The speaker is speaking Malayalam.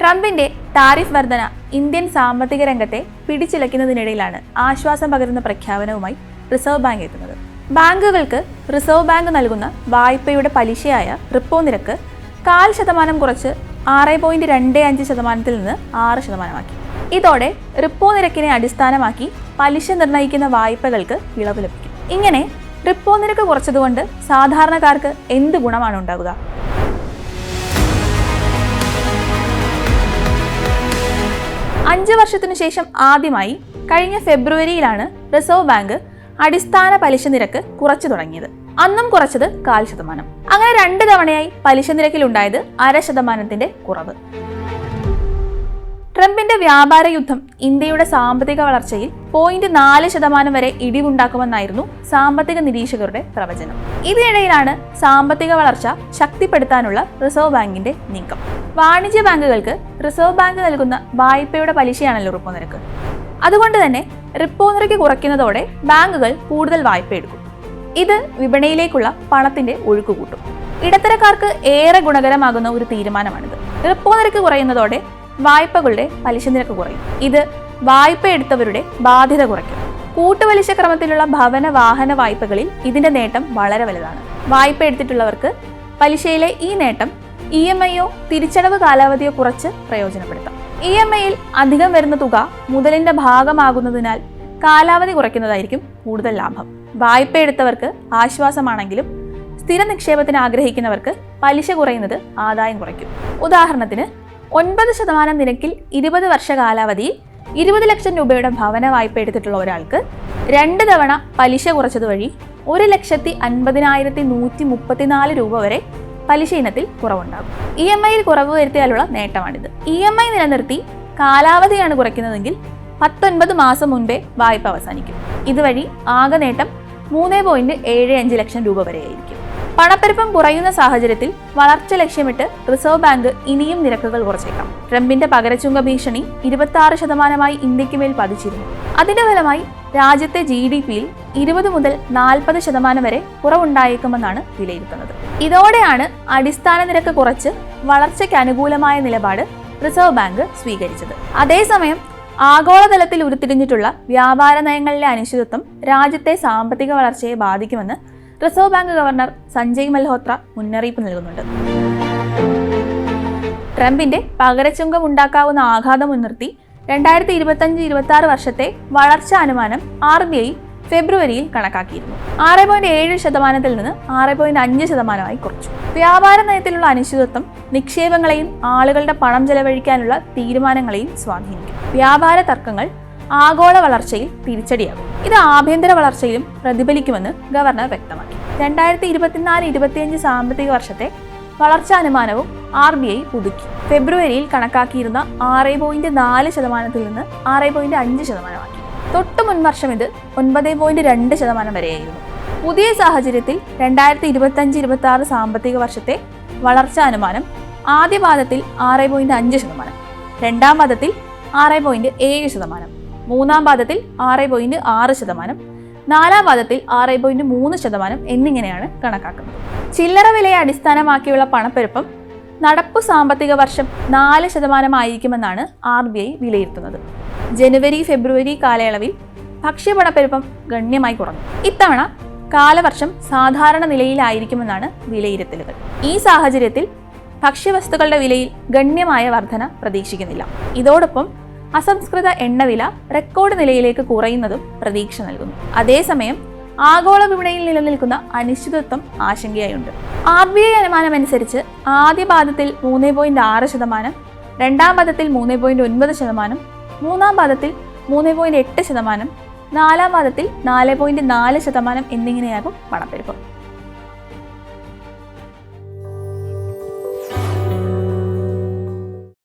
ട്രംപിന്റെ താരിഫ് വർധന ഇന്ത്യൻ സാമ്പത്തിക രംഗത്തെ പിടിച്ചിലയ്ക്കുന്നതിനിടയിലാണ് ആശ്വാസം പകരുന്ന പ്രഖ്യാപനവുമായി റിസർവ് ബാങ്ക് എത്തുന്നത്. ബാങ്കുകൾക്ക് റിസർവ് ബാങ്ക് നൽകുന്ന വായ്പയുടെ പലിശയായ റിപ്പോ നിരക്ക് കാൽ ശതമാനം കുറച്ച് ആറ് പോയിന്റ് രണ്ട് അഞ്ച് ശതമാനത്തിൽ നിന്ന് ആറ് ശതമാനമാക്കി. ഇതോടെ റിപ്പോ നിരക്കിനെ അടിസ്ഥാനമാക്കി പലിശ നിർണയിക്കുന്ന വായ്പകൾക്ക് ഇളവ് ലഭിക്കും. ഇങ്ങനെ റിപ്പോ നിരക്ക് കുറച്ചതുകൊണ്ട് സാധാരണക്കാർക്ക് എന്ത് ഗുണമാണ് ഉണ്ടാവുക? അഞ്ച് വർഷത്തിനു ശേഷം ആദ്യമായി കഴിഞ്ഞ ഫെബ്രുവരിയിലാണ് റിസർവ് ബാങ്ക് അടിസ്ഥാന പലിശ നിരക്ക് കുറച്ചു തുടങ്ങിയത്. അന്നും കുറച്ചത് കാൽ ശതമാനം. അങ്ങനെ രണ്ട് തവണയായി പലിശ നിരക്കിലുണ്ടായത് അര ശതമാനത്തിന്റെ കുറവ്. ട്രംപിന്റെ വ്യാപാര യുദ്ധം ഇന്ത്യയുടെ സാമ്പത്തിക വളർച്ചയിൽ പോയിന്റ് നാല് ശതമാനം വരെ ഇടിവുണ്ടാക്കുമെന്നായിരുന്നു സാമ്പത്തിക നിരീക്ഷകരുടെ പ്രവചനം. ഇതിനിടയിലാണ് സാമ്പത്തിക വളർച്ച ശക്തിപ്പെടുത്താനുള്ള റിസർവ് ബാങ്കിന്റെ നീക്കം. വാണിജ്യ ബാങ്കുകൾക്ക് റിസർവ് ബാങ്ക് നൽകുന്ന വായ്പയുടെ പലിശയാണല്ലോ റിപ്പോ നിരക്ക്. അതുകൊണ്ട് തന്നെ റിപ്പോ നിരക്ക് കുറയ്ക്കുന്നതോടെ ബാങ്കുകൾ കൂടുതൽ വായ്പ എടുക്കും. ഇത് വിപണിയിലേക്കുള്ള പണത്തിന്റെ ഒഴുക്ക് കൂട്ടും. ഇടത്തരക്കാർക്ക് ഏറെ ഗുണകരമാകുന്ന ഒരു തീരുമാനമാണിത്. റിപ്പോ നിരക്ക് കുറയുന്നതോടെ വായ്പകളുടെ പലിശ നിരക്ക് കുറയും. ഇത് വായ്പ എടുത്തവരുടെ ബാധ്യത കുറയ്ക്കും. കൂട്ടുപലിശ ക്രമത്തിലുള്ള ഭവന വാഹന വായ്പകളിൽ ഇതിന്റെ നേട്ടം വളരെ വലുതാണ്. വായ്പ എടുത്തിട്ടുള്ളവർക്ക് പലിശയിലെ ഈ നേട്ടം ഇ എം ഐയോ തിരിച്ചടവ് കാലാവധിയോ കുറച്ച് പ്രയോജനപ്പെടുത്താം. ഇ എം ഐയിൽ അധികം വരുന്ന തുക മുതലിന്റെ ഭാഗമാകുന്നതിനാൽ കാലാവധി കുറയ്ക്കുന്നതായിരിക്കും കൂടുതൽ ലാഭം. വായ്പ എടുത്തവർക്ക് ആശ്വാസമാണെങ്കിലും സ്ഥിര നിക്ഷേപത്തിന് ആഗ്രഹിക്കുന്നവർക്ക് പലിശ കുറയുന്നത് ആദായം കുറയ്ക്കും. ഉദാഹരണത്തിന് ഒൻപത് ശതമാനം നിരക്കിൽ ഇരുപത് വർഷ കാലാവധിയിൽ ഇരുപത് ലക്ഷം രൂപയുടെ ഭവന വായ്പ എടുത്തിട്ടുള്ള ഒരാൾക്ക് രണ്ട് തവണ പലിശ കുറച്ചത് വഴി ഒരു ലക്ഷത്തി അൻപതിനായിരത്തി നൂറ്റി മുപ്പത്തിനാല് രൂപ വരെ പലിശ ഇനത്തിൽ കുറവുണ്ടാകും. ഇ എം ഐയിൽ കുറവ് വരുത്തിയാലുള്ള നേട്ടമാണിത്. ഇ എം ഐ നിലനിർത്തി കാലാവധിയാണ് കുറയ്ക്കുന്നതെങ്കിൽ പത്തൊൻപത് മാസം മുൻപേ വായ്പ അവസാനിക്കും. ഇതുവഴി ആകെ നേട്ടം മൂന്ന് പോയിന്റ് ഏഴ് അഞ്ച് ലക്ഷം രൂപ വരെയായിരിക്കും. പണപ്പെരുപ്പം കുറയുന്ന സാഹചര്യത്തിൽ വളർച്ച ലക്ഷ്യമിട്ട് റിസർവ് ബാങ്ക് ഇനിയും നിരക്കുകൾ കുറച്ചേക്കാം. ട്രംപിന്റെ പകരച്ചുങ്ക ഭീഷണി ഇരുപത്തി ശതമാനമായി ഇന്ത്യയ്ക്ക് മേൽ പതിച്ചിരുന്നു. അതിന്റെ ഫലമായി രാജ്യത്തെ ജി ഡി പിയിൽ ഇരുപത് മുതൽ നാൽപ്പത് ശതമാനം വരെ കുറവുണ്ടായേക്കുമെന്നാണ് വിലയിരുത്തുന്നത്. ഇതോടെയാണ് അടിസ്ഥാന നിരക്ക് കുറച്ച് വളർച്ചയ്ക്ക് അനുകൂലമായ നിലപാട് റിസർവ് ബാങ്ക് സ്വീകരിച്ചത്. അതേസമയം ആഗോളതലത്തിൽ ഉരുത്തിരിഞ്ഞിട്ടുള്ള വ്യാപാര നയങ്ങളിലെ അനിശ്ചിതത്വം രാജ്യത്തെ സാമ്പത്തിക വളർച്ചയെ ബാധിക്കുമെന്ന് reserve bank governor Sanjay Malhotra മുന്നറിയിപ്പ് നൽകുന്നുണ്ട്. ട്രംപിന്റെ പകരച്ചുങ്കം ഉണ്ടാക്കാവുന്ന ആഘാതം മുൻനിർത്തി രണ്ടായിരത്തി ഇരുപത്തഞ്ച് ഇരുപത്തി ആറ് വർഷത്തെ വളർച്ചാ അനുമാനം ആർ ബി ഐ ഫെബ്രുവരിയിൽ കണക്കാക്കിയിരുന്നു. ആറ് പോയിന്റ് ഏഴ് ശതമാനത്തിൽ നിന്ന് ആറ് പോയിന്റ് അഞ്ച് ശതമാനമായി കുറച്ചു. വ്യാപാര നയത്തിലുള്ള അനിശ്ചിതത്വം നിക്ഷേപങ്ങളെയും ആളുകളുടെ പണം ചെലവഴിക്കാനുള്ള തീരുമാനങ്ങളെയും സ്വാധീനിക്കും. വ്യാപാര തർക്കങ്ങൾ ആഗോള വളർച്ചയിൽ തിരിച്ചടിയാകും. ഇത് ആഭ്യന്തര വളർച്ചയിലും പ്രതിഫലിക്കുമെന്ന് ഗവർണർ വ്യക്തമാക്കി. രണ്ടായിരത്തി ഇരുപത്തിനാല് ഇരുപത്തിയഞ്ച് സാമ്പത്തിക വർഷത്തെ വളർച്ചാ അനുമാനവും ആർ ബി ഐ പുതുക്കി. ഫെബ്രുവരിയിൽ കണക്കാക്കിയിരുന്ന ആറ് പോയിന്റ് നാല് ശതമാനത്തിൽ നിന്ന് ആറ് പോയിന്റ് അഞ്ച് ശതമാനമാക്കി. തൊട്ടു മുൻവർഷം ഇത് ഒൻപത് പോയിന്റ് രണ്ട് ശതമാനം വരെയായിരുന്നു. പുതിയ സാഹചര്യത്തിൽ രണ്ടായിരത്തി ഇരുപത്തഞ്ച് ഇരുപത്തി ആറ് സാമ്പത്തിക വർഷത്തെ വളർച്ചാ അനുമാനം ആദ്യ പാദത്തിൽ ആറ് പോയിന്റ് അഞ്ച് ശതമാനം. രണ്ടാം പാദത്തിൽ ആറ് പോയിന്റ് ഏഴ് ശതമാനം. മൂന്നാം പാദത്തിൽ ആറ് പോയിന്റ് ആറ് ശതമാനം നാലാം പാദത്തിൽ ആറ് പോയിന്റ് മൂന്ന് ശതമാനം എന്നിങ്ങനെയാണ് കണക്കാക്കുന്നത്. ചില്ലറ വിലയെ അടിസ്ഥാനമാക്കിയുള്ള പണപ്പെരുപ്പം നടപ്പു സാമ്പത്തിക വർഷം നാല് ശതമാനമായിരിക്കുമെന്നാണ് ആർ ബി ഐ വിലയിരുത്തുന്നത്. ജനുവരി ഫെബ്രുവരി കാലയളവിൽ ഭക്ഷ്യപണപ്പെരുപ്പം ഗണ്യമായി കുറഞ്ഞു. ഇത്തവണ കാലവർഷം സാധാരണ നിലയിലായിരിക്കുമെന്നാണ് വിലയിരുത്തലുകൾ. ഈ സാഹചര്യത്തിൽ ഭക്ഷ്യവസ്തുക്കളുടെ വിലയിൽ ഗണ്യമായ വർധന പ്രതീക്ഷിക്കുന്നില്ല. ഇതോടൊപ്പം അസംസ്കൃത എണ്ണവില റെക്കോർഡ് നിലയിലേക്ക് കുറയുന്നതും പ്രതീക്ഷ നൽകുന്നു. അതേസമയം ആഗോള വിപണിയിൽ നിലനിൽക്കുന്ന അനിശ്ചിതത്വം ആശങ്കയായുണ്ട്. ആർ ബി ഐ അനുമാനമനുസരിച്ച് ആദ്യ പാദത്തിൽ മൂന്ന് പോയിന്റ് ആറ് ശതമാനം രണ്ടാം പാദത്തിൽ മൂന്ന് പോയിന്റ് ഒൻപത് ശതമാനം മൂന്നാം പാദത്തിൽ മൂന്ന് പോയിന്റ് എട്ട് ശതമാനം നാലാം പാദത്തിൽ നാല് പോയിന്റ് നാല് ശതമാനം എന്നിങ്ങനെയാകും പണപ്പെരുപ്പം.